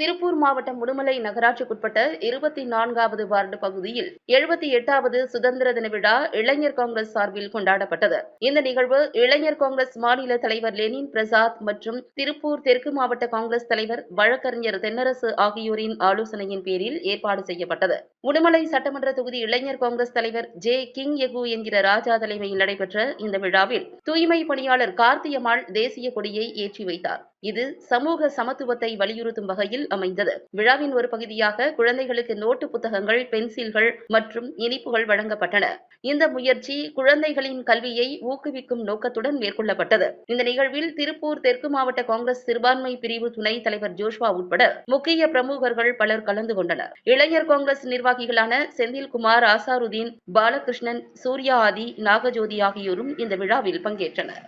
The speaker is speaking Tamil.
திருப்பூர் மாவட்டம் உடுமலை நகராட்சிக்குட்பட்ட இருபத்தி நான்காவது வார்டு பகுதியில் எழுபத்தி எட்டாவது சுதந்திர தின விழா இளைஞர் காங்கிரஸ் சார்பில் கொண்டாடப்பட்டது. இந்த நிகழ்வு இளைஞர் காங்கிரஸ் மாநில தலைவர் லெனின் பிரசாத் மற்றும் திருப்பூர் தெற்கு மாவட்ட காங்கிரஸ் தலைவர் வழக்கறிஞர் தென்னரசு ஆகியோரின் ஆலோசனையின் பேரில் ஏற்பாடு செய்யப்பட்டது. முடுமலை சட்டமன்ற தொகுதி இளைஞர் காங்கிரஸ் தலைவர் ஜே. கிங் எகு என்கிற ராஜா தலைமையில் நடைபெற்ற இந்த விழாவில் தூய்மை பணியாளர் கார்த்தியம்மாள் தேசிய கொடியை ஏற்றி வைத்தார். இது சமூக சமத்துவத்தை வலியுறுத்தும் வகையில் அமைந்தது. விழாவின் ஒரு பகுதியாக குழந்தைகளுக்கு நோட்டு புத்தகங்கள் பென்சில்கள் மற்றும் இனிப்புகள் வழங்கப்பட்டன. இந்த முயற்சி குழந்தைகளின் கல்வியை ஊக்குவிக்கும் நோக்கத்துடன் மேற்கொள்ளப்பட்டது. இந்த நிகழ்வில் திருப்பூர் தெற்கு மாவட்ட காங்கிரஸ் சிறுபான்மை பிரிவு துணைத் தலைவர் ஜோஷ்வா உட்பட முக்கிய பிரமுகர்கள் பலர் கலந்து கொண்டனர். இளைஞர் காங்கிரஸ் நிர்வாகிகளான செந்தில்குமார் ஆசாருதீன் பாலகிருஷ்ணன் சூர்யா ஆதி நாகஜோதி ஆகியோரும் இந்த விழாவில் பங்கேற்றனர்.